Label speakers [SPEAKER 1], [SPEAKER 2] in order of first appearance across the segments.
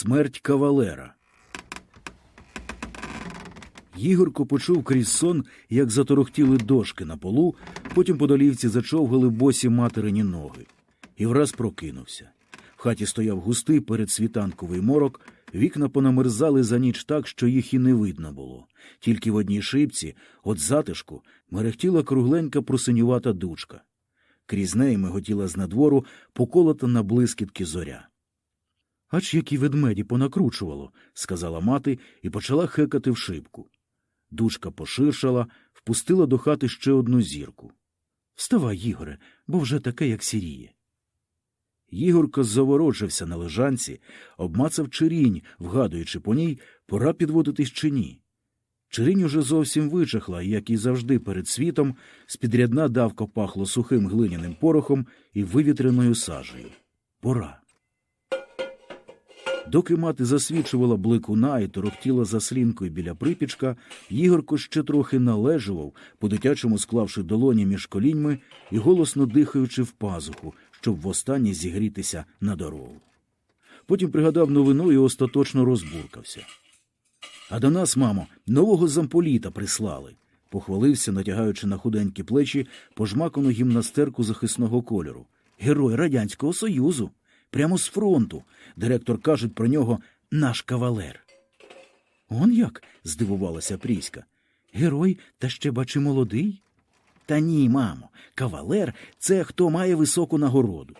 [SPEAKER 1] Смерть кавалера. Ігорко почув крізь сон, як заторохтіли дошки на полу, потім по долівці зачовгали босі материні ноги. І враз прокинувся. В хаті стояв густий передсвітанковий морок, вікна понамерзали за ніч так, що їх і не видно було. Тільки в одній шибці, от затишку, мерехтіла кругленька просинювата дучка. Крізь неї миготіла з надвору поколота на блискітки зоря. Ач які ведмеді понакручувало, сказала мати і почала хекати в шибку. Дужка поширшала, впустила до хати ще одну зірку. Вставай, Ігоре, бо вже таке, як сіріє. Ігорко заворочився на лежанці, обмацав чирінь, вгадуючи по ній, пора підводитись чи ні. Чирінь уже зовсім вичахла, як і завжди перед світом, з-під рядна давко пахло сухим глиняним порохом і вивітреною сажею. Пора. Доки мати засвічувала бликуна і торохтіла за слінкою біля припічка, Ігорко ще трохи належував, по-дитячому склавши долоні між коліньми і голосно дихаючи в пазуху, щоб востаннє зігрітися на дорогу. Потім пригадав новину і остаточно розбуркався. А до нас, мамо, нового замполіта прислали, похвалився, натягаючи на худенькі плечі пожмакану гімнастерку захисного кольору. Герой Радянського Союзу. Прямо з фронту. Директор кажуть про нього наш кавалер. Он як? здивувалася Пріська. Герой та ще бачи молодий? Та ні, мамо, кавалер це хто має високу нагороду.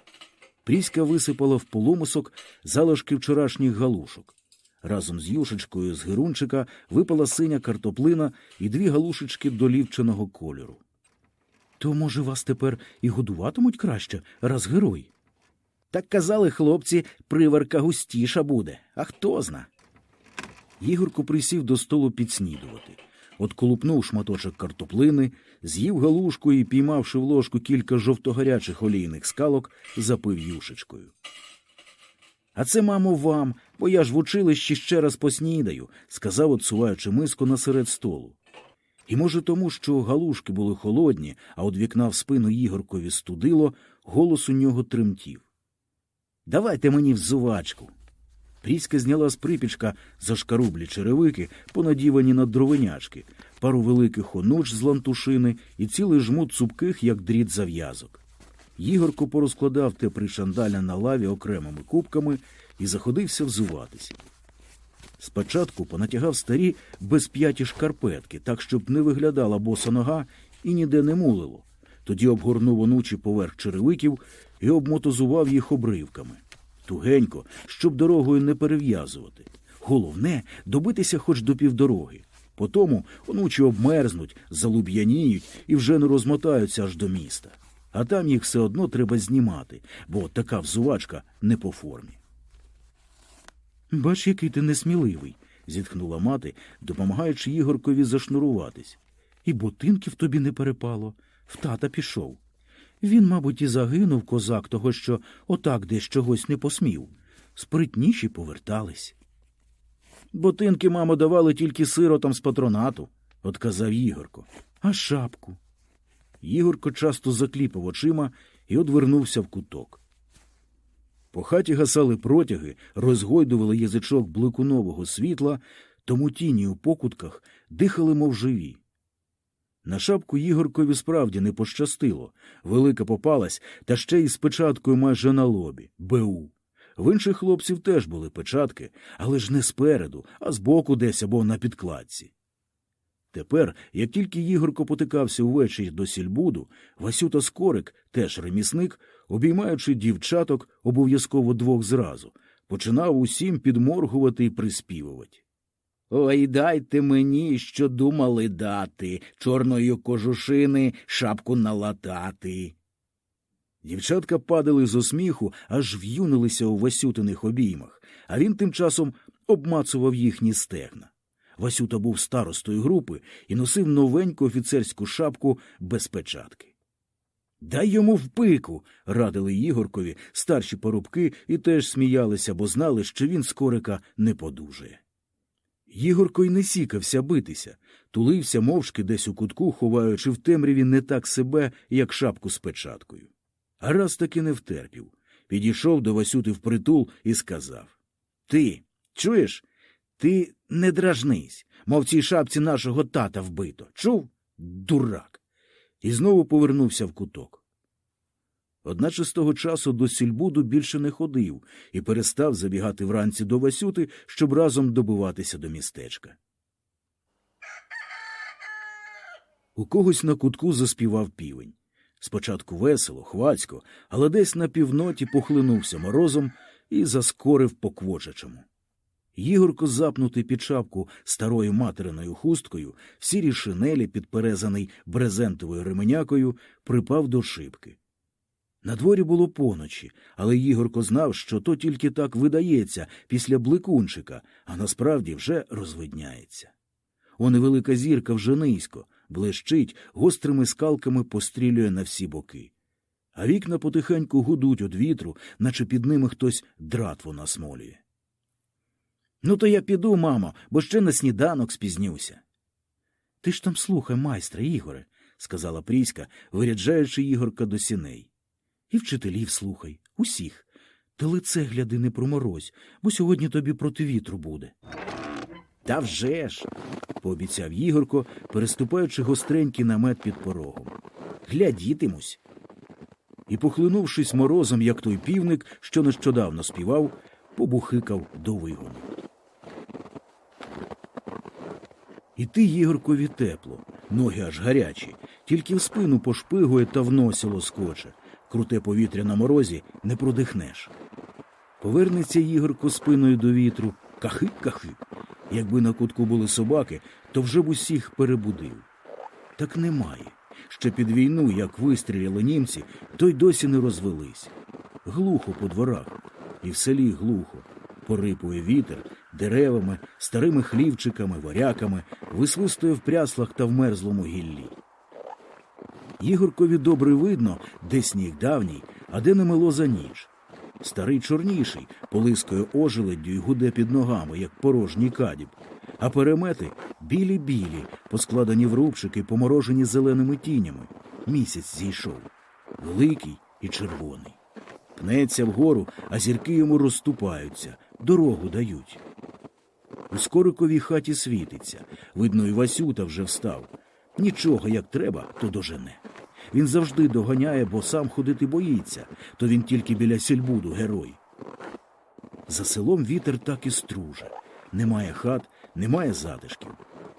[SPEAKER 1] Пріська висипала в полумисок залишки вчорашніх галушок. Разом з юшечкою з герунчика випала синя картоплина і дві галушечки долівченого кольору. То, може, вас тепер і годуватимуть краще, раз герой? Так казали хлопці, приверка густіша буде, а хто зна. Ігорко присів до столу підснідувати. Отколупнув шматочок картоплини, з'їв галушку і, піймавши в ложку кілька жовтогарячих олійних скалок, запив юшечкою. А це, мамо, вам, бо я ж в училищі ще раз поснідаю, сказав, отсуваючи миску насеред столу. І, може, тому, що галушки були холодні, а од вікна в спину Ігоркові студило, голос у нього тремтів. Давайте мені взувачку. Пріська зняла з припічка зашкарублі черевики, понадівані на дровенячки, пару великих онуч з лантушини і цілий жмут цупких, як дріт зав'язок. Ігорко порозкладав те пришандаля на лаві окремими кубками і заходився взуватись. Спочатку понатягав старі безп'яті шкарпетки, так, щоб не виглядала боса нога і ніде не мулило. Тоді обгорнув онучі поверх черевиків і обмотозував їх обривками. Тугенько, щоб дорогою не перев'язувати. Головне добитися хоч до півдороги. Потому онучі обмерзнуть, залуб'яніють і вже не розмотаються аж до міста. А там їх все одно треба знімати, бо така взувачка не по формі. Бач, який ти несміливий, зітхнула мати, допомагаючи Ігоркові зашнуруватись. І ботинків тобі не перепало. В тата пішов. Він, мабуть, і загинув козак того, що отак десь чогось не посмів. Спритніші повертались. Ботинки, мамо, давали тільки сиротам з патронату, отказав Ігорко. А шапку. Ігорко часто закліпав очима і одвернувся в куток. По хаті гасали протяги, розгойдували язичок бликунового світла, тому тіні у покутках дихали, мов живі. На шапку Ігоркові справді не пощастило. Велика попалась, та ще й з печаткою майже на лобі БУ. В інших хлопців теж були печатки, але ж не спереду, а збоку десь або на підкладці. Тепер, як тільки Ігорко потикався увечері до сільбуду, Васюта Скорик, теж ремісник, обіймаючи дівчаток обов'язково двох зразу, починав усім підморгувати і приспівувати. Ой, дайте мені, що думали дати, чорної кожушини шапку налатати. Дівчатка падали з осміху, аж в'юнилися у Васютиних обіймах, а він тим часом обмацував їхні стегна. Васюта був старостою групи і носив новеньку офіцерську шапку без печатки. Дай йому в пику, радили Ігоркові старші порубки і теж сміялися, бо знали, що він скорика не подужає. Ігорко й не сікався битися, тулився мовчки десь у кутку, ховаючи в темряві не так себе, як шапку з печаткою. А раз таки не втерпів. Підійшов до Васюти впритул і сказав Ти, Чуєш? Ти не дражнись, мов цій шапці нашого тата вбито. Чув? Дурак. І знову повернувся в куток. Одначе з того часу до сільбуду більше не ходив і перестав забігати вранці до Васюти, щоб разом добиватися до містечка. У когось на кутку заспівав півень. Спочатку весело, хвацько, але десь на півноті похлинувся морозом і заскорив по квочачому. Ігорко, запнутий під шапку старою материною хусткою, в сірій шинелі, підперезаний брезентовою ременякою, припав до шибки. На дворі було поночі, але Ігорко знав, що то тільки так видається після блекунчика, а насправді вже розвидняється. О, невелика зірка вже низько, блищить, гострими скалками пострілює на всі боки. А вікна потихеньку гудуть від вітру, наче під ними хтось дратву насмолює. Ну, то я піду, мамо, бо ще на сніданок спізнюся. Ти ж там слухай, майстра, Ігоре, сказала Пріська, виряджаючи Ігорка до сіней. І вчителів слухай, усіх. Та лице гляди не проморозь, бо сьогодні тобі проти вітру буде. Та вже ж, пообіцяв Ігорко, переступаючи гостренький намет під порогом. Глядітимусь. І, похлинувшись морозом, як той півник, що нещодавно співав, побухикав до вигону. Іти Ігоркові тепло, ноги аж гарячі, тільки в спину пошпигує та в носі лоскоче. Круте повітря на морозі не продихнеш. Повернеться Ігорко спиною до вітру, кахи-кахи. Якби на кутку були собаки, то вже б усіх перебудив. Так немає. Ще під війну, як вистріляли німці, то й досі не розвелись. Глухо по дворах, і в селі глухо. Порипує вітер деревами, старими хлівчиками, варяками, висвистує в пряслах та в мерзлому гіллі. Ігоркові добре видно, де сніг давній, а де не мило за ніч. Старий чорніший полискає ожеледдю й гуде під ногами, як порожній кадіб, а перемети білі-білі, поскладені в рубчики, поморожені зеленими тінями. Місяць зійшов, великий і червоний. Пнеться вгору, а зірки йому розступаються, дорогу дають. У скориковій хаті світиться. Видно, і Васюта вже встав. Нічого, як треба, то дожене. Він завжди доганяє, бо сам ходити боїться, то він тільки біля сільбуду герой. За селом вітер так і струже. Немає хат, немає затишків.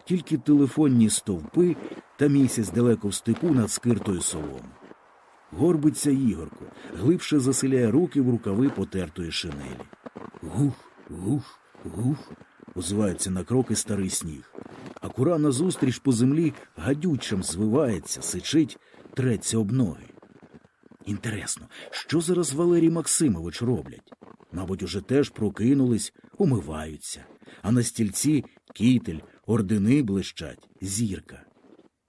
[SPEAKER 1] Тільки телефонні стовпи та місяць далеко в степу над скиртою соломи. Горбиться Ігорко, глибше заселяє руки в рукави потертої шинелі. Гух, гух, гух, озивається на кроки старий сніг. А кура назустріч по землі гадючим звивається, сичить, треться об ноги. Інтересно, що зараз Валерій Максимович роблять? Мабуть, уже теж прокинулись, умиваються, а на стільці кітель, ордени блищать, зірка.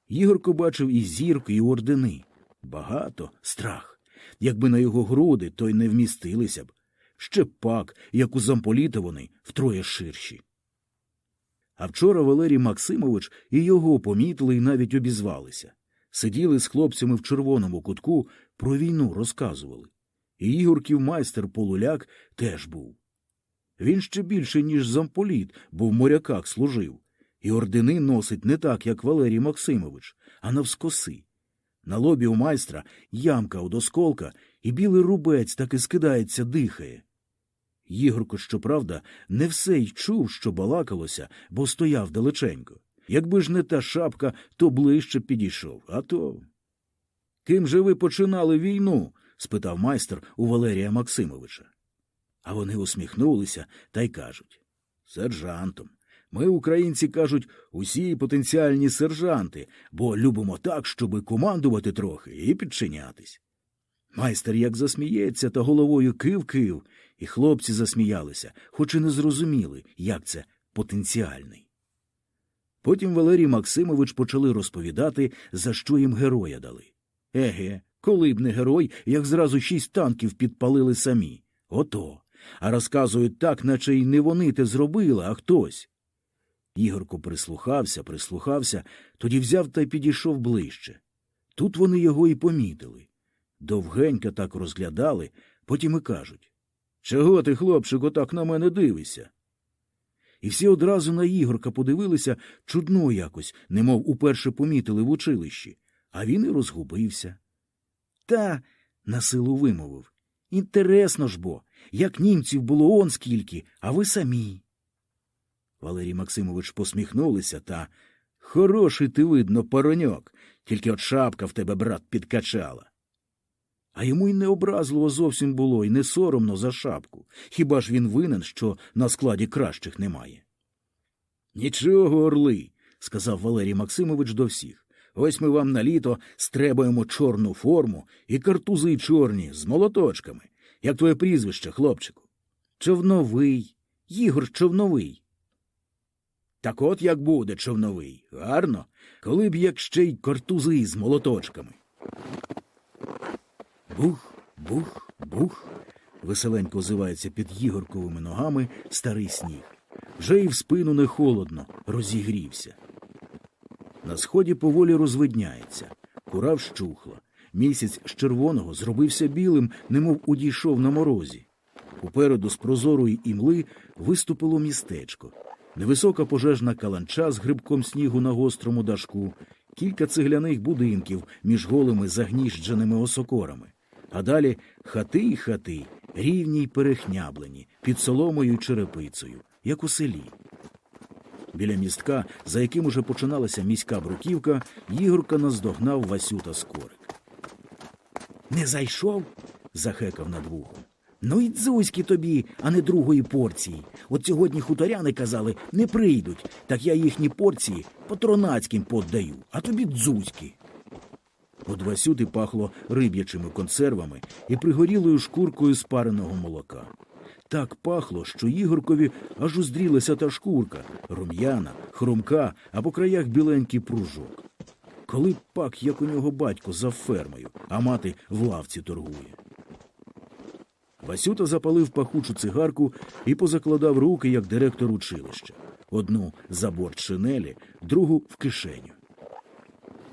[SPEAKER 1] Ігорко бачив і зірку, і ордени. Багато страх. Якби на його груди, то й не вмістилися б. Ще пак, як у замполіта вони, втроє ширші. А вчора Валерій Максимович і його помітили і навіть обізвалися. Сиділи з хлопцями в червоному кутку, про війну розказували. І Ігорків майстер полуляк теж був. Він ще більше, ніж замполіт, бо в моряках служив, і ордени носить не так, як Валерій Максимович, а навскоси. На лобі у майстра ямка од осколка, і білий рубець так і скидається, дихає. Ігорко, щоправда, не все й чув, що балакалося, бо стояв далеченько. Якби ж не та шапка, то ближче підійшов, а то. Ким же ви починали війну? спитав майстер у Валерія Максимовича. А вони усміхнулися та й кажуть сержантом. Ми, українці, кажуть, усі потенціальні сержанти, бо любимо так, щоби командувати трохи і підчинятись. Майстер як засміється, та головою кив-кив, і хлопці засміялися, хоч і не зрозуміли, як це потенціальний. Потім Валерій Максимович почали розповідати, за що їм героя дали. Еге, коли б не герой, як зразу шість танків підпалили самі. Ото. А розказують так, наче й не вони те зробили, а хтось. Ігорко прислухався, прислухався, тоді взяв та й підійшов ближче. Тут вони його і помітили. Довгенько так розглядали, потім і кажуть Чого ти, хлопчику, так на мене дивишся? І всі одразу на Ігорка подивилися чудно якось, немов уперше помітили в училищі, а він і розгубився. Та, насилу вимовив. Інтересно ж бо, як німців було он скільки, а ви самі. Валерій Максимович посміхнулися та хороший ти, видно, пороньок, тільки от шапка в тебе, брат, підкачала. А йому й не образливо зовсім було, і не соромно за шапку. Хіба ж він винен, що на складі кращих немає? Нічого, орли, сказав Валерій Максимович до всіх. Ось ми вам на літо стребуємо чорну форму і картузи чорні з молоточками. Як твоє прізвище, хлопчику? Човновий. Ігор Човновий. Так от як буде човновий. Гарно, коли б як ще й картузи з молоточками. Бух, бух, бух. Веселенько озивається під Ігорковими ногами старий сніг. Вже і в спину не холодно, розігрівся. На сході поволі розвидняється. Кура вщухла. Місяць з червоного зробився білим, немов удійшов на морозі. Упереду з прозорої імли виступило містечко. Невисока пожежна каланча з грибком снігу на гострому дашку, кілька цегляних будинків між голими загніждженими осокорами. А далі хати й хати, рівні й перехняблені, під соломою й черепицею, як у селі. Біля містка, за яким уже починалася міська бруківка, Ігорка наздогнав Васюта Скорик. Не зайшов? захекав над вухом. Ну й дзузьки тобі, а не другої порції. От сьогодні хуторяни казали, не прийдуть, так я їхні порції патронацьким поддаю, а тобі дзузьки. От Васюти пахло риб'ячими консервами і пригорілою шкуркою спареного молока. Так пахло, що Ігоркові аж уздрілася та шкурка, рум'яна, хрумка, а по краях біленький пружок. Коли б пак, як у нього батько за фермою, а мати в лавці торгує. Васюта запалив пахучу цигарку і позакладав руки, як директор училища. Одну за борт шинелі, другу в кишеню.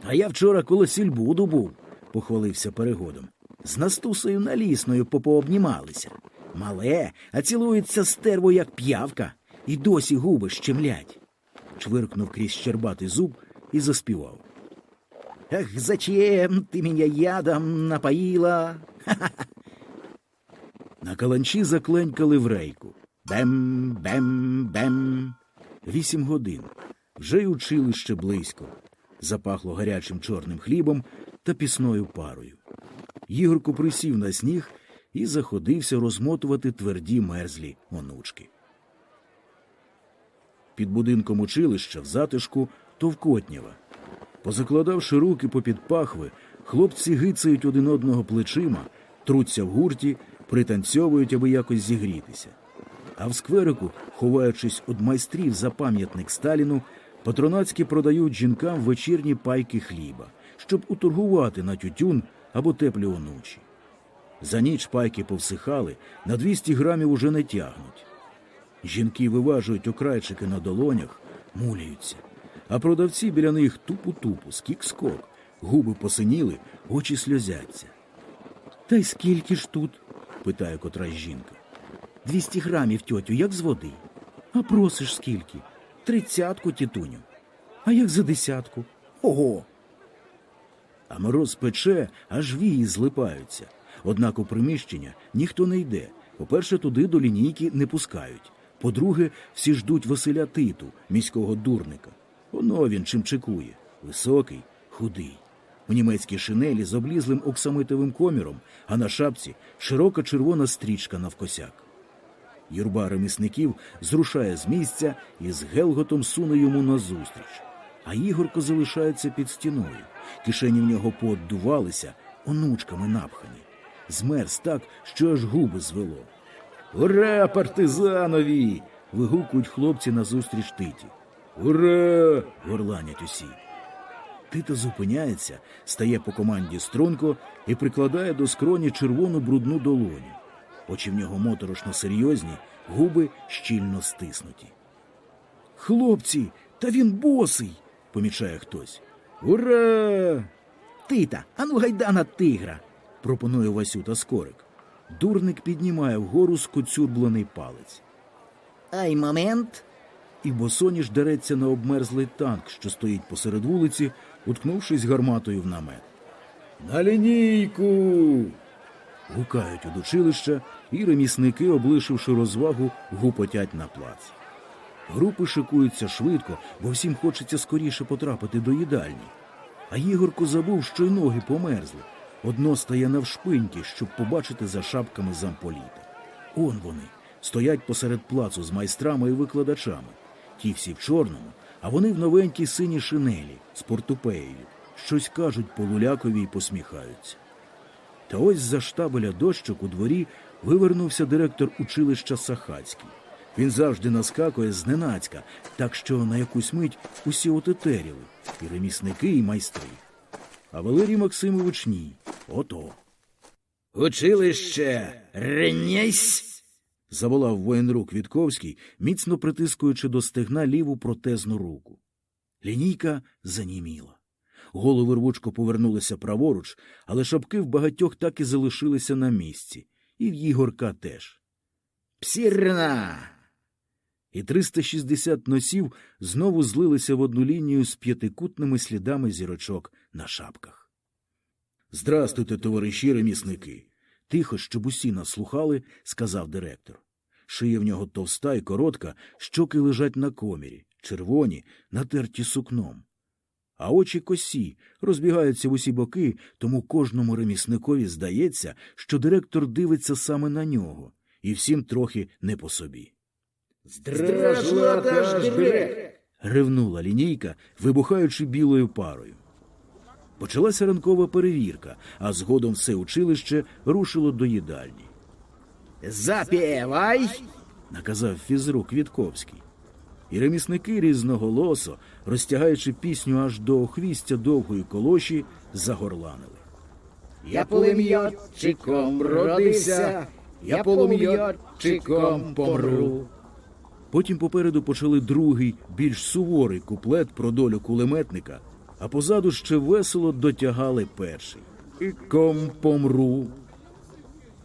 [SPEAKER 1] А я вчора коло сільбуду був, похвалився перегодом. З Настусею налісною попообнімалися. Мале, а цілується стерво, як п'явка, і досі губи щемлять. Чвиркнув крізь щербатий зуб і заспівав. Эх, зачем ты меня ядом напоила? На каланчі закленькали в рейку. Бем, бем, бем. Вісім годин. Вже й училище близько. Запахло гарячим чорним хлібом та пісною парою. Ігорко присів на сніг і заходився розмотувати тверді мерзлі онучки. Під будинком училища в затишку товкотнява. Позакладавши руки попід пахви, хлопці гицають один одного плечима, труться в гурті, пританцьовують, аби якось зігрітися. А в скверику, ховаючись від майстрів за пам'ятник Сталіну, патронацькі продають жінкам вечірні пайки хліба, щоб уторгувати на тютюн або теплі онучі. За ніч пайки повсихали, на 200 грамів уже не тягнуть. Жінки виважують окрайчики на долонях, муляються, а продавці біля них тупу-тупу, скік-скок, губи посиніли, очі сльозяться. Та й скільки ж тут? питає котрась жінка. Двісті грамів, тьотю, як з води. А просиш скільки? Тридцятку, тітуню. А як за десятку? Ого. А мороз пече, аж вії злипаються. Однак у приміщення ніхто не йде. По-перше, туди до лінійки не пускають. По-друге, всі ждуть Василя Титу, міського дурника. Оно він чим чекує. Високий, худий. У німецькій шинелі з облізлим оксамитовим коміром, а на шапці широка червона стрічка навкосяк. Юрба ремісників зрушає з місця і з гелготом суне йому назустріч. А Ігорко залишається під стіною. Кишені в нього пооддувалися, онучками напхані. Змерз так, що аж губи звело. Ура, партизанові! вигукують хлопці назустріч титі. Ура! горланять усі. Тито зупиняється, стає по команді струнко і прикладає до скроні червону брудну долоню. Очі в нього моторошно серйозні, губи щільно стиснуті. Хлопці, та він босий, помічає хтось. Ура! Тита, ану гайда на тигра, пропонує Васюта Скорик. Дурник піднімає вгору скоцюрблений палець.
[SPEAKER 2] Ай, момент.
[SPEAKER 1] і босоніж дереться на обмерзлий танк, що стоїть посеред вулиці, уткнувшись гарматою в намет.
[SPEAKER 2] На лінійку.
[SPEAKER 1] Гукають від училища, і ремісники, облишивши розвагу, гупотять на плац. Групи шикуються швидко, бо всім хочеться скоріше потрапити до їдальні. А Ігорко забув, що й ноги померзли. Одно стає навшпиньки, щоб побачити за шапками замполіта. Он вони стоять посеред плацу з майстрами і викладачами. Ті всі в чорному, а вони в новенькій синій шинелі з портупеєю. Щось кажуть полулякові і посміхаються. Та ось за штабеля дощок у дворі вивернувся директор училища Сахацький. Він завжди наскакує зненацька, так що на якусь мить усі отетеріли і ремісники, і майстри. А Валерій Максимович ні. Ото.
[SPEAKER 2] Училище Ренясь.
[SPEAKER 1] заволав воєнрук Вітковський, міцно притискуючи до стегна ліву протезну руку. Лінійка заніміла. Голови рвучко повернулися праворуч, але шапки в багатьох так і залишилися на місці, і в Ігорка теж.
[SPEAKER 2] Псірна.
[SPEAKER 1] І 360 носів знову злилися в одну лінію з п'ятикутними слідами зірочок на шапках. Здрастуйте, товариші ремісники. Тихо, щоб усі нас слухали, сказав директор. Шия в нього товста і коротка, щоки лежать на комірі, червоні, натерті сукном. А очі косі, розбігаються в усі боки, тому кожному ремісникові здається, що директор дивиться саме на нього, і всім трохи не по собі.
[SPEAKER 2] Здражла та ж директ.
[SPEAKER 1] Ревнула лінійка, вибухаючи білою парою. Почалася ранкова перевірка, а згодом все училище рушило до їдальні,
[SPEAKER 2] Запівай.
[SPEAKER 1] наказав фізрук Вітковський. І ремісники різноголосо, розтягаючи пісню аж до охвістя довгої колоші, загорланили.
[SPEAKER 2] Я полум'ятчиком родився, я полум'ятчиком помру.
[SPEAKER 1] Потім попереду почали другий, більш суворий куплет про долю кулеметника, а позаду ще весело дотягали перший. І ком помру.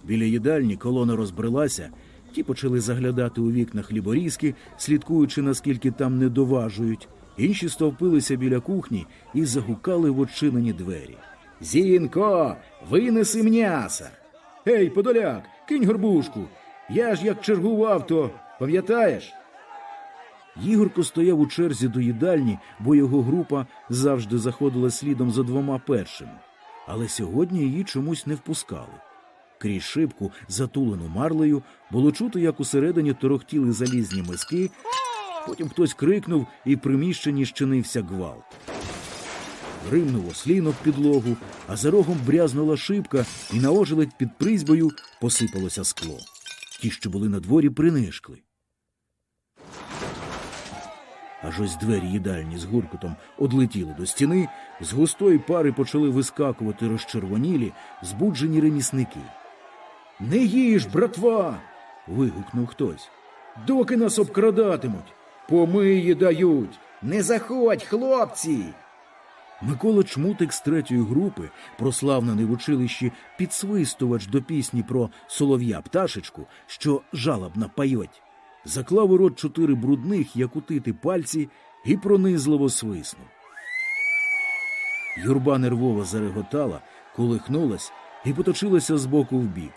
[SPEAKER 1] Біля їдальні колона розбрелася, ті почали заглядати у вікна хліборізки, слідкуючи, наскільки там не доважують. Інші стовпилися біля кухні і загукали в очинені двері.
[SPEAKER 2] Зінко, винеси м'яса.
[SPEAKER 1] Гей, подоляк, кинь горбушку. Я ж як чергував, то пам'ятаєш? Ігорко стояв у черзі до їдальні, бо його група завжди заходила слідом за двома першими. Але сьогодні її чомусь не впускали. Крізь шибку, затулену марлею, було чути, як усередині торохтіли залізні миски. Потім хтось крикнув, і в приміщенні щинився гвалт. Гримнув ослін об підлогу, а за рогом брязнула шибка, і на ожеледь під призьбою посипалося скло. Ті, що були на дворі, принишкли. Аж ось двері їдальні з гуркутом одлетіли до стіни, з густої пари почали вискакувати розчервонілі, збуджені ремісники. Не їж, братва. вигукнув хтось. Доки нас обкрадатимуть, помиї дають.
[SPEAKER 2] Не заходь, хлопці.
[SPEAKER 1] Микола Чмутик з третьої групи, прославлений в училищі підсвистувач до пісні про солов'я пташечку, що жалобно пайоть, заклав у рот чотири брудних, як утити пальці, і пронизливо свиснув. Юрба нервово зареготала, колихнулась і поточилася з боку в бік.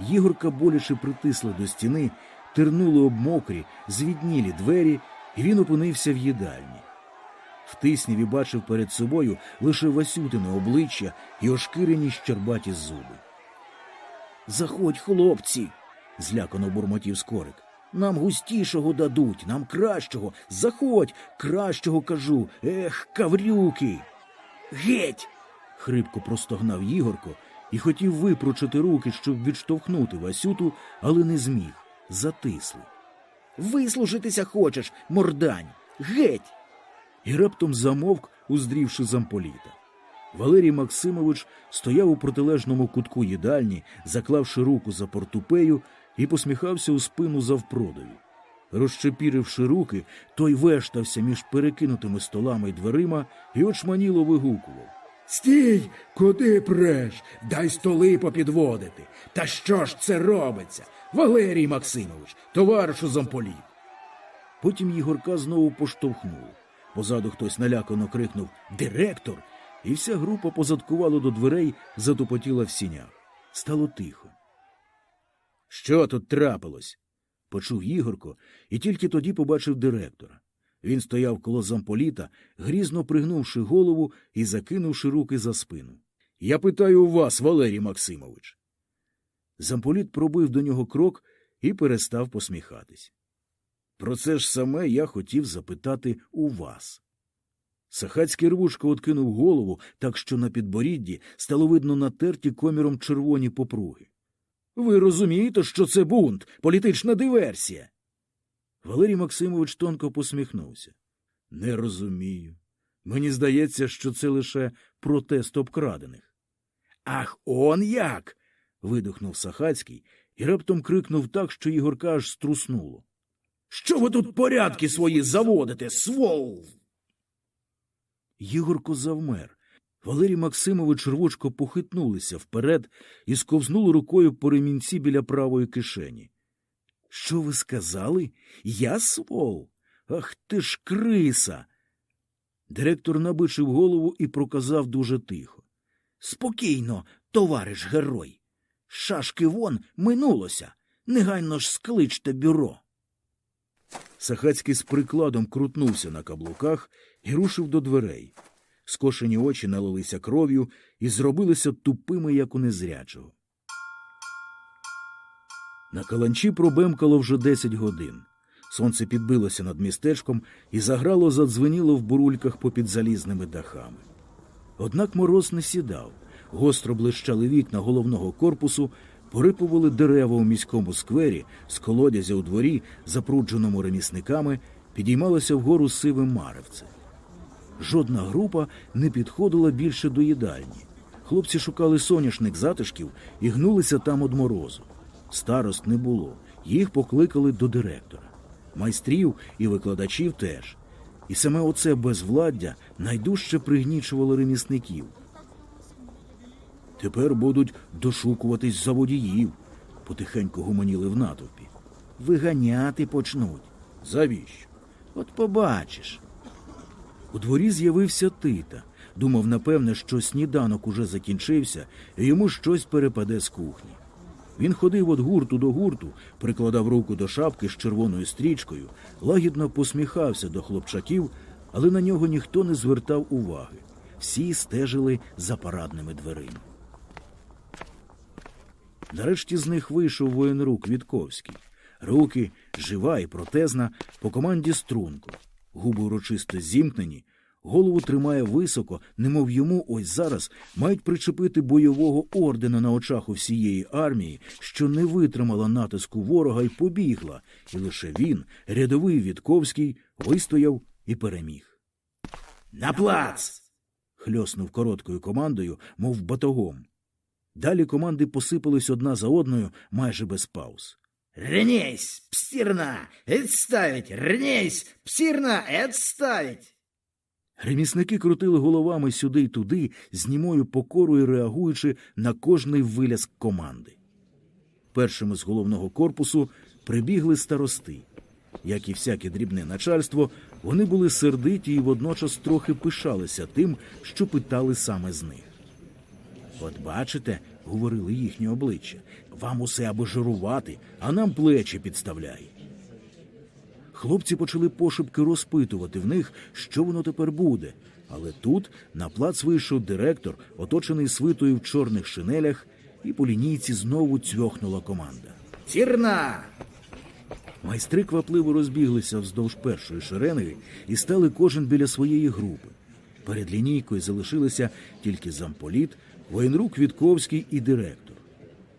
[SPEAKER 1] Ігорка боляче притисла до стіни, тернули об мокрі, звіднілі двері, і він опинився в їдальні. В тисніві бачив перед собою лише Васютине обличчя і ошкірені щербаті зуби. Заходь, хлопці, злякано бурмотів скорик. Нам густішого дадуть, нам кращого. Заходь, кращого кажу. Ех, каврюки. Геть. хрипко простогнав Ігорко і хотів випручити руки, щоб відштовхнути Васюту, але не зміг. Затисли. Вислужитися хочеш, мордань. Геть і раптом замовк, уздрівши замполіта. Валерій Максимович стояв у протилежному кутку їдальні, заклавши руку за портупею і посміхався у спину завпродові. Розчепіривши руки, той вештався між перекинутими столами й дверима і очманіло вигукував.
[SPEAKER 2] Стій, куди преш? Дай столи попідводити. Та що ж це робиться? Валерій Максимович, товаришу замполіт.
[SPEAKER 1] Потім Єгорка знову поштовхнули. Позаду хтось налякано крикнув Директор! І вся група позадкувала до дверей, затопотіла в сінях. Стало тихо. Що тут трапилось? почув Ігорко, і тільки тоді побачив директора. Він стояв коло замполіта, грізно пригнувши голову і закинувши руки за спину. Я питаю у вас, Валерій Максимович. Замполіт пробив до нього крок і перестав посміхатись. Про це ж саме я хотів запитати у вас. Сахацький рвучко откинув голову, так що на підборідді стало видно натерті коміром червоні попруги. Ви розумієте, що це бунт, політична диверсія? Валерій Максимович тонко посміхнувся. Не розумію. Мені здається, що це лише протест обкрадених. Ах, он як. видихнув Сахацький і раптом крикнув так, що Ігорка аж струснуло. Що ви тут порядки свої заводите, свол? Єгорко завмер. Валерій Максимович рвучко похитнулися вперед і сковзнули рукою по ремінці біля правої кишені. Що ви сказали? Я свол? Ах ти ж криса. Директор набичив голову і проказав дуже тихо. Спокійно, товариш герой. Шашки вон минулося. Негайно ж скличте бюро. Сахацький з прикладом крутнувся на каблуках і рушив до дверей. Скошені очі налилися кров'ю і зробилися тупими, як у незрячого. На каланчі пробемкало вже десять годин. Сонце підбилося над містечком і заграло задзвеніло в бурульках попід залізними дахами. Однак мороз не сідав. Гостро блищали вікна головного корпусу, порипували дерева у міському сквері, з колодязя у дворі, запрудженому ремісниками, підіймалося вгору сиве маревце. Жодна група не підходила більше до їдальні. Хлопці шукали соняшник затишків і гнулися там од морозу. Старост не було, їх покликали до директора. Майстрів і викладачів теж. І саме оце безвладдя найдужче пригнічувало ремісників. Тепер будуть дошукуватись за водіїв, потихеньку гомоніли в натовпі. Виганяти почнуть. Завіщо? От побачиш. У дворі з'явився Тита. Думав, напевне, що сніданок уже закінчився, і йому щось перепаде з кухні. Він ходив від гурту до гурту, прикладав руку до шапки з червоною стрічкою, лагідно посміхався до хлопчаків, але на нього ніхто не звертав уваги. Всі стежили за парадними дверима. Нарешті з них вийшов воєнрук Вітковський. Руки, жива і протезна, по команді струнко. Губи урочисто зімкнені, голову тримає високо, немов йому ось зараз мають причепити бойового ордена на очах у всієї армії, що не витримала натиску ворога і побігла, і лише він, рядовий Вітковський, вистояв і переміг. На плац! хльоснув короткою командою, мов батогом. Далі команди посипались одна за одною майже без пауз.
[SPEAKER 2] Рнесь, псирна, отставить, рнесь, псирна, отставить.
[SPEAKER 1] Ремісники крутили головами сюди й туди, з німою покорою реагуючи на кожний виляз команди. Першими з головного корпусу прибігли старости. Як і всяке дрібне начальство, вони були сердиті і водночас трохи пишалися тим, що питали саме з них. От бачите, говорили їхні обличчя, вам усе аби жирувати, а нам плечі підставляє. Хлопці почали пошепки розпитувати в них, що воно тепер буде. Але тут на плац вийшов директор, оточений свитою в чорних шинелях, і по лінійці знову цьохнула команда.
[SPEAKER 2] Сірна!
[SPEAKER 1] Майстри квапливо розбіглися вздовж першої шеренги і стали кожен біля своєї групи. Перед лінійкою залишилися тільки замполіт, воєнрук Вітковський і директор.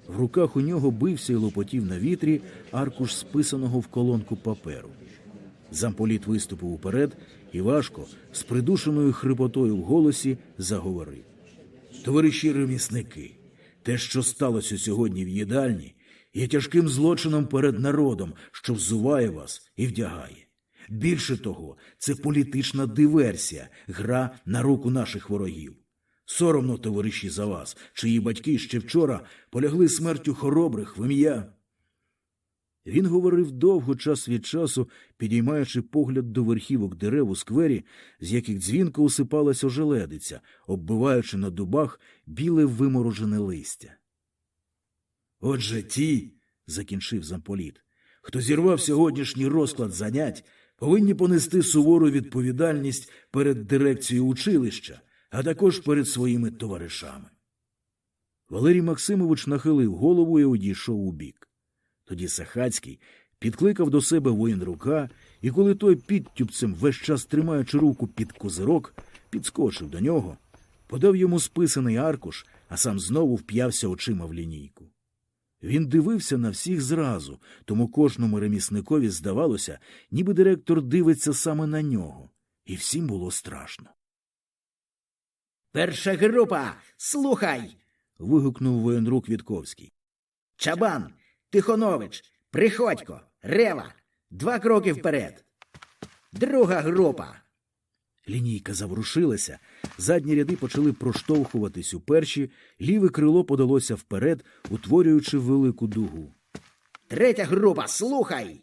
[SPEAKER 1] В руках у нього бився і лопотів на вітрі аркуш списаного в колонку паперу. Замполіт виступив уперед і важко, з придушеною хрипотою в голосі, заговорив. Товариші ремісники, те, що сталося сьогодні в їдальні, є тяжким злочином перед народом, що взуває вас і вдягає. Більше того, це політична диверсія, гра на руку наших ворогів. Соромно, товариші, за вас, чиї батьки ще вчора полягли смертю хоробрих в ім'я. Він говорив довго час від часу, підіймаючи погляд до верхівок дерев у сквері, з яких дзвінко усипалась ожеледиця, оббиваючи на дубах біле виморожене листя. Отже, ті, закінчив замполіт, хто зірвав сьогоднішній розклад занять, повинні понести сувору відповідальність перед дирекцією училища, а також перед своїми товаришами. Валерій Максимович нахилив голову і одійшов у бік. Тоді Сахацький підкликав до себе воєнрука, і коли той підтюпцем весь час тримаючи руку під козирок, підскочив до нього, подав йому списаний аркуш, а сам знову вп'явся очима в лінійку. Він дивився на всіх зразу, тому кожному ремісникові здавалося, ніби директор дивиться саме на нього, і всім було страшно.
[SPEAKER 2] Перша група, слухай.
[SPEAKER 1] Вигукнув воєнрук Вітковський.
[SPEAKER 2] Чабан, Тихонович, Приходько, Рева. Два кроки вперед. Друга група.
[SPEAKER 1] Лінійка заворушилася, задні ряди почали проштовхуватись у перші, ліве крило подалося вперед, утворюючи велику дугу.
[SPEAKER 2] Третя група, слухай.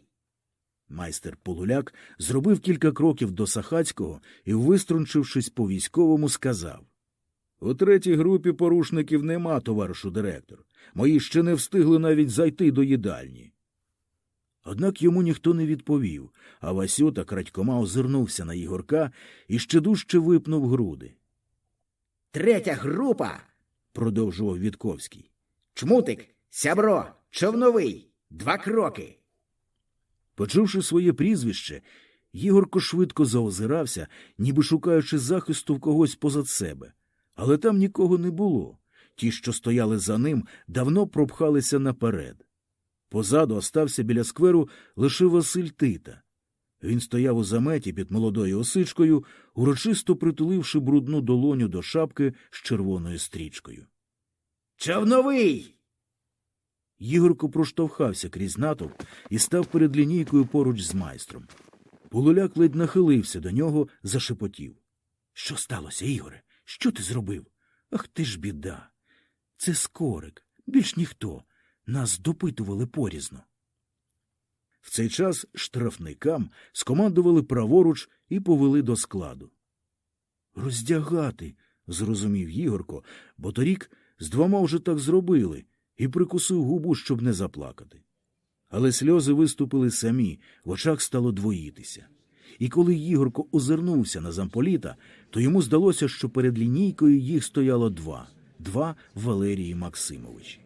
[SPEAKER 1] Майстер Полуляк зробив кілька кроків до Сахацького і, виструнчившись по військовому, сказав У третій групі порушників нема, товаришу директор. Мої ще не встигли навіть зайти до їдальні. Однак йому ніхто не відповів, а Васюта крадькома озирнувся на Ігорка і ще дужче випнув груди.
[SPEAKER 2] Третя група.
[SPEAKER 1] Продовжував Вітковський.
[SPEAKER 2] Чмутик, сябро, човновий. Два кроки.
[SPEAKER 1] Почувши своє прізвище, Ігорко швидко заозирався, ніби шукаючи захисту в когось позад себе. Але там нікого не було. Ті, що стояли за ним, давно пропхалися наперед. Позаду остався біля скверу лише Василь Тита. Він стояв у заметі під молодою осичкою, урочисто притуливши брудну долоню до шапки з червоною стрічкою.
[SPEAKER 2] Човновий.
[SPEAKER 1] Ігорко проштовхався крізь натовп і став перед лінійкою поруч з майстром. Полуляк ледь нахилився до нього, зашепотів. Що сталося, Ігоре? Що ти зробив? Ах ти ж біда. Це скорик, більш ніхто. Нас допитували порізно. В цей час штрафникам скомандували праворуч і повели до складу. Роздягати, зрозумів Ігорко, бо торік з двома вже так зробили, і прикусив губу, щоб не заплакати. Але сльози виступили самі, в очах стало двоїтися. І коли Ігорко озирнувся на замполіта, то йому здалося, що перед лінійкою їх стояло два два Валерії Максимовичі.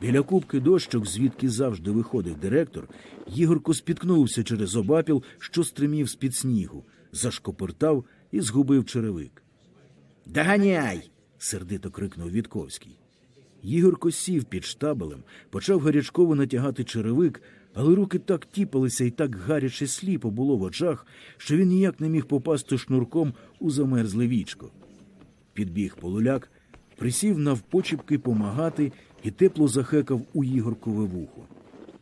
[SPEAKER 1] Біля кубки дощок, звідки завжди виходив директор, Ігорко спіткнувся через обапіл, що стримів з-під снігу, зашкопертав і згубив черевик.
[SPEAKER 2] Доганяй.
[SPEAKER 1] сердито крикнув Вітковський. Ігорко сів під штабелем, почав гарячково натягати черевик, але руки так тіпалися і так гаряче сліпо було в очах, що він ніяк не міг попасти шнурком у замерзле вічко. Підбіг полуляк, присів навпочіпки помагати і тепло захекав у Ігоркове вухо.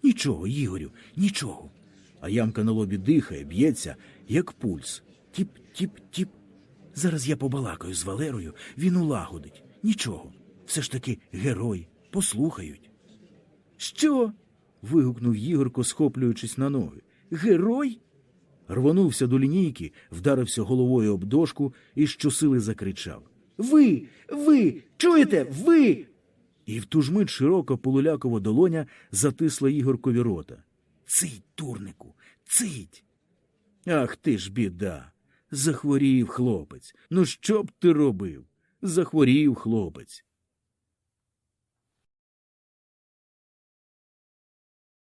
[SPEAKER 1] Нічого, Ігорю, нічого. А ямка на лобі дихає, б'ється, як пульс. Тіп-тіп-тіп. Зараз я побалакаю з Валерою, він улагодить. Нічого. Все ж таки герой. Послухають. Що? вигукнув Ігорко, схоплюючись на ноги. Герой? Рвонувся до лінійки, вдарився головою об дошку і щосили закричав.
[SPEAKER 2] Ви, ви, чуєте, ви.
[SPEAKER 1] І в ту ж мить широка полулякова долоня затисла Ігоркові рота. Цить, турнику, цить. Ах ти ж біда. Захворів хлопець. Ну що б ти робив? Захворів хлопець.